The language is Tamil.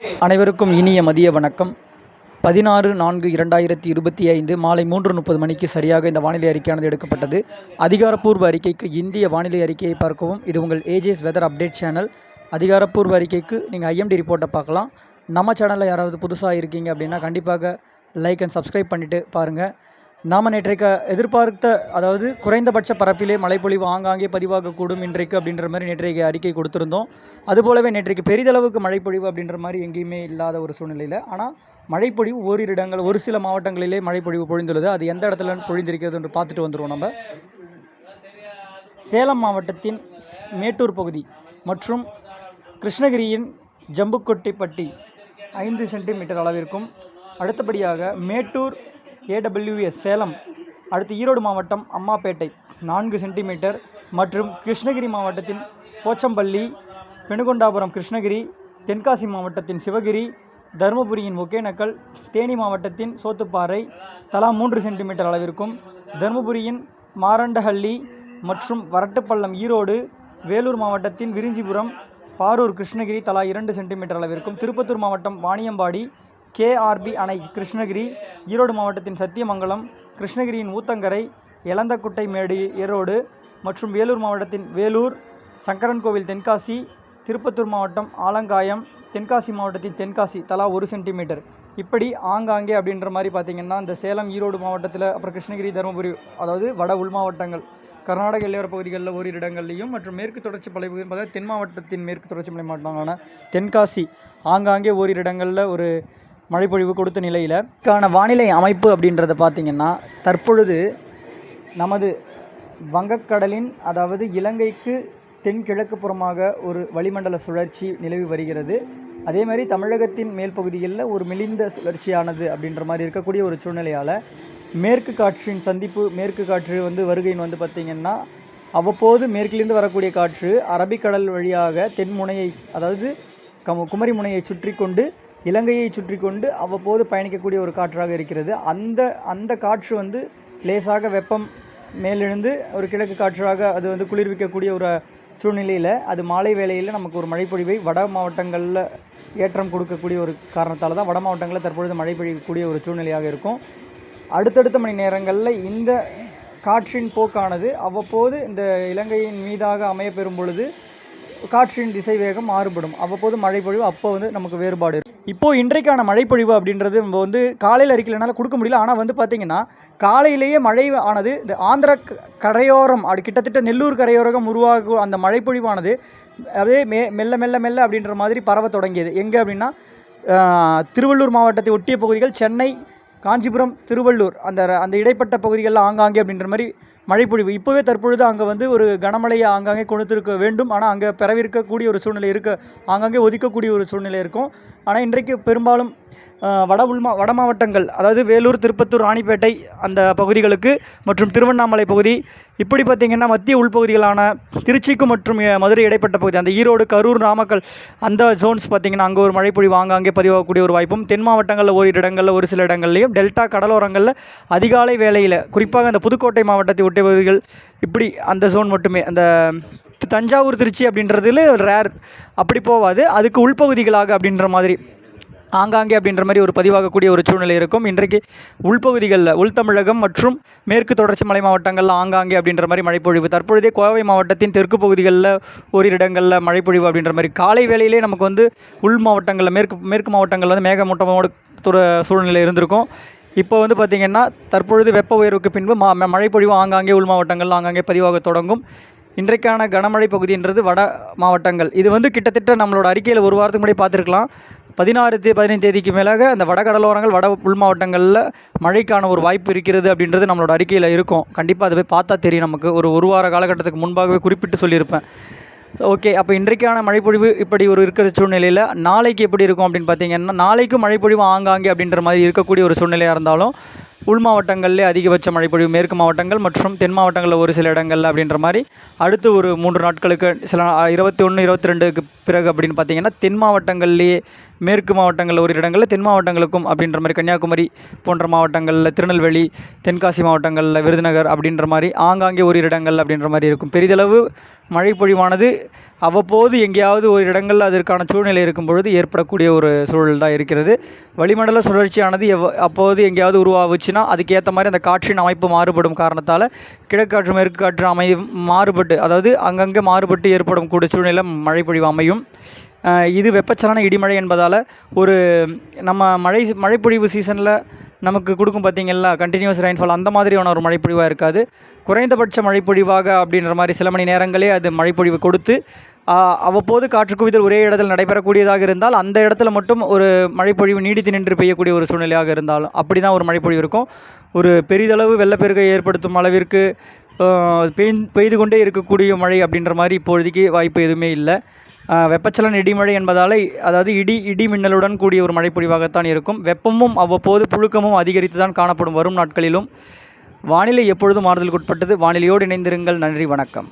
அனைவருக்கும் இனிய மதிய வணக்கம். பதினாறு நான்கு இரண்டாயிரத்தி இருபத்தி ஐந்து மாலை மூன்று முப்பது மணிக்கு சரியாக இந்த வானிலை அறிக்கையானது எடுக்கப்பட்டது. அதிகாரப்பூர்வ அறிக்கைக்கு இந்திய வானிலை அறிக்கையை பார்க்கவும். இது உங்கள் ஏஜேஸ் வெதர் அப்டேட் சேனல் அதிகாரப்பூர்வ அறிக்கைக்கு நீங்கள் ஐஎம்டி ரிப்போர்ட்டை பார்க்கலாம். நம்ம சேனலில் யாராவது புதுசாக இருக்கீங்க அப்படின்னா கண்டிப்பாக லைக் அண்ட் சப்ஸ்கிரைப் பண்ணிவிட்டு பாருங்கள் நாம் நேற்றைக்கு எதிர்பார்த்த அதாவது குறைந்தபட்ச பரப்பிலே மழைப்பொழிவு ஆங்காங்கே பதிவாகக்கூடும் இன்றைக்கு அப்படின்ற மாதிரி நேற்றைக்கு அறிக்கை கொடுத்துருந்தோம். அதுபோலவே நேற்றைக்கு பெரிதளவுக்கு மழைப்பொழிவு அப்படின்ற மாதிரி எங்கேயுமே இல்லாத ஒரு சூழ்நிலையில். ஆனால் மழைப்பொழிவு ஓரிரு இடங்கள் ஒரு சில மாவட்டங்களிலே மழைப்பொழிவு பொழிந்துள்ளது. அது எந்த இடத்துல பொழிந்திருக்கிறது என்று பார்த்துட்டு வந்துடுவோம் நம்ம. சேலம் மாவட்டத்தின் ஸ்- மேட்டூர் பகுதி மற்றும் கிருஷ்ணகிரியின் ஜம்புக்கொட்டிப்பட்டி ஐந்து சென்டிமீட்டர் அளவிற்கும் அடுத்தபடியாக மேட்டூர் ஏடபிள்யூஎஸ் சேலம் அடுத்து ஈரோடு மாவட்டம் அம்மாப்பேட்டை நான்கு சென்டிமீட்டர் மற்றும் கிருஷ்ணகிரி மாவட்டத்தின் போச்சம்பள்ளி பெணுகொண்டாபுரம் கிருஷ்ணகிரி தென்காசி மாவட்டத்தின் சிவகிரி தருமபுரியின் ஒகேனக்கல் தேனி மாவட்டத்தின் சோத்துப்பாறை தலா மூன்று சென்டிமீட்டர் அளவிற்கும் தருமபுரியின் மாரண்டஹள்ளி மற்றும் வரட்டுப்பள்ளம் ஈரோடு வேலூர் மாவட்டத்தின் விரிஞ்சிபுரம் பாரூர் கிருஷ்ணகிரி தலா இரண்டு சென்டிமீட்டர் அளவிற்கும் திருப்பத்தூர் மாவட்டம் வாணியம்பாடி கேஆர்பி அணை கிருஷ்ணகிரி ஈரோடு மாவட்டத்தின் சத்தியமங்கலம் கிருஷ்ணகிரியின் ஊத்தங்கரை எலந்தக்குட்டை மேடு ஈரோடு மற்றும் வேலூர் மாவட்டத்தின் வேலூர் சங்கரன்கோவில் தென்காசி திருப்பத்தூர் மாவட்டம் ஆலங்காயம் தென்காசி மாவட்டத்தின் தென்காசி தலா ஒரு சென்டிமீட்டர். இப்படி ஆங்காங்கே அப்படின்ற மாதிரி பார்த்திங்கன்னா இந்த சேலம் ஈரோடு மாவட்டத்தில் அப்புறம் கிருஷ்ணகிரி தருமபுரி அதாவது வட உள் மாவட்டங்கள் கர்நாடக எல்லையோர பகுதிகளில் ஓரிரு இடங்கள்லையும் மற்றும் மேற்கு தொடர்ச்சி மலை பகுதி தென் மாவட்டத்தின் மேற்கு தொடர்ச்சி மலை மாவட்டங்களான தென்காசி ஆங்காங்கே ஓரிரு இடங்களில் ஒரு மழைப்பொழிவு கொடுத்த நிலையில். கான வானிலை அமைப்பு அப்படின்றத பார்த்திங்கன்னா தற்பொழுது நமது வங்கக்கடலின் அதாவது இலங்கைக்கு தென்கிழக்கு புறமாக ஒரு வளிமண்டல சுழற்சி நிலவி வருகிறது. அதே மாதிரி தமிழகத்தின் மேல் பகுதிகளில் ஒரு மெலிந்த சுழற்சியானது அப்படின்ற மாதிரி இருக்கக்கூடிய ஒரு சூழ்நிலையால் மேற்கு காற்றின் சந்திப்பு மேற்கு காற்று வந்து வருகையின் வந்து பார்த்திங்கன்னா அவ்வப்போது மேற்கிலிருந்து வரக்கூடிய காற்று அரபிக்கடல் வழியாக தென்முனையை அதாவது கம் குமரி முனையை சுற்றி கொண்டு இலங்கையை சுற்றி கொண்டு அவ்வப்போது பயணிக்கக்கூடிய ஒரு காற்றாக இருக்கிறது. அந்த அந்த காற்று வந்து லேசாக வெப்பம் மேலெழுந்து ஒரு கிழக்கு காற்றாக அது வந்து குளிர்விக்கக்கூடிய ஒரு சூழ்நிலையில் அது மாலை வேளையில் நமக்கு ஒரு மழைப்பொழிவை வட மாவட்டங்களில் ஏற்றம் கொடுக்கக்கூடிய ஒரு காரணத்தால் தான் வட மாவட்டங்களில் தற்பொழுது மழை பொழியக்கூடிய ஒரு சூழ்நிலையாக இருக்கும். அடுத்தடுத்த மணி நேரங்களில் இந்த காற்றின் போக்கானது அவ்வப்போது இந்த இலங்கையின் மீதாக அமையப்பெறும் பொழுது காற்றின் திசை வேகம் மாறுபடும். அவ்வப்போது மழைப்பொழிவு அப்போ வந்து நமக்கு வேறுபாடு இருக்கும் இப்போது இன்றைக்கான மழைப்பொழிவு அப்படின்றது நம்ம வந்து காலையில் அறிக்கையிலனால கொடுக்க முடியல. ஆனால் வந்து பார்த்திங்கன்னா காலையிலேயே மழை ஆனது இந்த ஆந்திர க- கரையோரம் அது கிட்டத்தட்ட நெல்லூர் கரையோரம் உருவாகும் அந்த மழைப்பொழிவானது அதே மே மெல்ல மெல்ல மெல்ல அப்படின்ற மாதிரி பரவ தொடங்கியது. எங்கே அப்படின்னா திருவள்ளூர் மாவட்டத்தை ஒட்டிய பகுதிகள் சென்னை காஞ்சிபுரம் திருவள்ளூர் அந்த அந்த இடைப்பட்ட பகுதிகளில் ஆங்காங்கே அப்படின்ற மாதிரி மழைப்பொழிவு. இப்போவே தற்பொழுது அங்கே வந்து ஒரு கனமழையை ஆங்காங்கே கொடுத்திருக்க வேண்டும். ஆனால் அங்கே பிறவிருக்கக்கூடிய ஒரு சூழ்நிலை இருக்க. ஆங்காங்கே ஒதுக்கக்கூடிய ஒரு சூழ்நிலை இருக்கும். ஆனால் இன்றைக்கு பெரும்பாலும் வட உள்மா வட மாவட்டங்கள் அதாவது வேலூர் திருப்பத்தூர் ராணிப்பேட்டை அந்த பகுதிகளுக்கு மற்றும் திருவண்ணாமலை பகுதி. இப்படி பார்த்திங்கன்னா மத்திய உள்பகுதிகளான திருச்சிக்கு மற்றும் மதுரை இடைப்பட்ட பகுதி. அந்த ஈரோடு கரூர் நாமக்கல் அந்த ஜோன்ஸ் பார்த்திங்கன்னா அங்கே ஒரு மழைப்பொழிவு ஆங்காங்கே பதிவாகக்கூடிய ஒரு வாய்ப்பும் தென் மாவட்டங்களில் ஓரிரு இடங்களில் ஒரு சில இடங்கள்லையும் டெல்டா கடலோரங்களில் அதிகாலை வேளையில் குறிப்பாக அந்த புதுக்கோட்டை மாவட்டத்தை ஒட்டிய பகுதிகள் இப்படி அந்த ஜோன் மட்டுமே அந்த தஞ்சாவூர் திருச்சி அப்படின்றதுல ரேர் அப்படி போகாது. அதுக்கு உள்பகுதிகளாக அப்படின்ற மாதிரி ஆங்காங்கே அப்படின்ற மாதிரி ஒரு பதிவாகக்கூடிய ஒரு சூழ்நிலை இருக்கும். இன்றைக்கு உள்பகுதிகளில் உள் தமிழகம் மற்றும் மேற்கு தொடர்ச்சி மலை மாவட்டங்களில் ஆங்காங்கே அப்படின்ற மாதிரி மழைப்பொழிவு. தற்பொழுதே கோவை மாவட்டத்தின் தெற்கு பகுதிகளில் ஓரிரு இடங்களில் மழைப்பொழிவு அப்படின்ற மாதிரி. காலை வேளையிலே நமக்கு வந்து உள் மாவட்டங்களில் மேற்கு மேற்கு மாவட்டங்களில் வந்து மேகமூட்டமோட ஒரு சூழ்நிலை இருந்திருக்கும். இப்போ வந்து பார்த்திங்கன்னா தற்பொழுது வெப்ப உயர்வுக்கு பின்பு மா ம- மழைப்பொழிவு ஆங்காங்கே உள் மாவட்டங்களில் ஆங்காங்கே பதிவாக தொடங்கும். இன்றைக்கான கனமழை பகுதின்றது வட மாவட்டங்கள். இது வந்து கிட்டத்தட்ட நம்மளோட அறிக்கையில் ஒரு வாரத்துக்கு முன்னாடி பார்த்துருக்கலாம். பதினாறு தே பதினைந்து தேதிக்கு மேலாக அந்த வட கடலோரங்கள் வட உள் மாவட்டங்களில் மழைக்கான ஒரு வாய்ப்பு இருக்கிறது அப்படின்றது நம்மளோட அறிக்கையில் இருக்கும். கண்டிப்பாக அதை போய் பார்த்தா தெரியும். நமக்கு ஒரு ஒரு வார காலகட்டத்துக்கு முன்பாகவே குறிப்பிட்டு சொல்லியிருப்பேன். ஓகே அப்போ இன்றைக்கான மழைப்பொழிவு இப்படி ஒரு இருக்கிற சூழ்நிலையில் நாளைக்கு எப்படி இருக்கும் அப்படின்னு பார்த்தீங்கன்னா நாளைக்கும் மழைப்பொழிவு ஆங்காங்கே அப்படின்ற மாதிரி இருக்கக்கூடிய ஒரு சூழ்நிலையாக இருந்தாலும் உள் மாவட்டங்களிலே அதிகபட்ச மழைப்பொழிவு மேற்கு மாவட்டங்கள் மற்றும் தென் மாவட்டங்களில் ஒரு சில இடங்கள் அப்படின்ற மாதிரி அடுத்து ஒரு மூன்று நாட்களுக்கு சில இருபத்தி ஒன்று இருபத்தி ரெண்டுக்கு பிறகு அப்படின்னு பார்த்தீங்கன்னா தென் மாவட்டங்கள்லேயே மேற்கு மாவட்டங்களில் ஒரு இடங்களில் தென் மாவட்டங்களுக்கும் அப்படின்ற மாதிரி கன்னியாகுமரி போன்ற மாவட்டங்களில் திருநெல்வேலி தென்காசி மாவட்டங்களில் விருதுநகர் அப்படின்ற மாதிரி ஆங்காங்கே ஒரு இடங்கள் அப்படின்ற மாதிரி இருக்கும். பெரிதளவு மழைப்பொழிவானது அவ்வப்போது எங்கேயாவது ஒரு இடங்களில் அதற்கான சூழ்நிலை இருக்கும் பொழுது ஏற்படக்கூடிய ஒரு சூழல் தான் இருக்கிறது. வளிமண்டல சுழற்சியானது எவ் அப்போது எங்கேயாவது உருவாகுச்சுன்னா அதுக்கேற்ற மாதிரி அந்த காற்றின் அமைப்பு மாறுபடும் காரணத்தால் கிழக்காற்று மேற்கு காற்று அமை மாறுபட்டு அதாவது அங்கங்கே மாறுபட்டு ஏற்படும் கூடிய சூழ்நிலை மழைப்பொழிவு அமையும். இது வெப்பச்சலன இடிமழை என்பதால் ஒரு நம்ம மழை மழைப்பொழிவு சீசனில் நமக்கு கொடுக்கும் பார்த்தீங்களா கண்டினியூஸ் ரெயின்ஃபால் அந்த மாதிரியான ஒரு மழைப்பொழிவாக இருக்காது. குறைந்தபட்ச மழைப்பொழிவாக அப்படின்ற மாதிரி சில மணி நேரங்களே அது மழைப்பொழிவு கொடுத்து அவ்வப்போது காற்று குவிதல் ஒரே இடத்தில் நடைபெறக்கூடியதாக இருந்தால் அந்த இடத்துல மட்டும் ஒரு மழைப்பொழிவு நீடித்து நின்று பெய்யக்கூடிய ஒரு சூழ்நிலையாக இருந்தாலும் அப்படி தான் ஒரு மழைப்பொழிவு இருக்கும். ஒரு பெரிதளவு வெள்ளப்பெருக்கை ஏற்படுத்தும் அளவிற்கு பெய் பெய்ந் பெய்து கொண்டே இருக்கக்கூடிய மழை அப்படின்ற மாதிரி இப்பொழுதைக்கு வாய்ப்பு எதுவுமே இல்லை. வெப்பச்சலன் இடிமழை என்பதால் அதாவது இடி இடி மின்னலுடன் கூடிய ஒரு மழைப்பொழிவாகத்தான் இருக்கும். வெப்பமும் அவ்வப்போது புழுக்கமும் அதிகரித்து தான் காணப்படும் வரும் நாட்களிலும். வானிலை எப்பொழுதும் மாறுதலுக்கு உட்பட்டது வானிலையோடு இணைந்திருங்கள். நன்றி. வணக்கம்.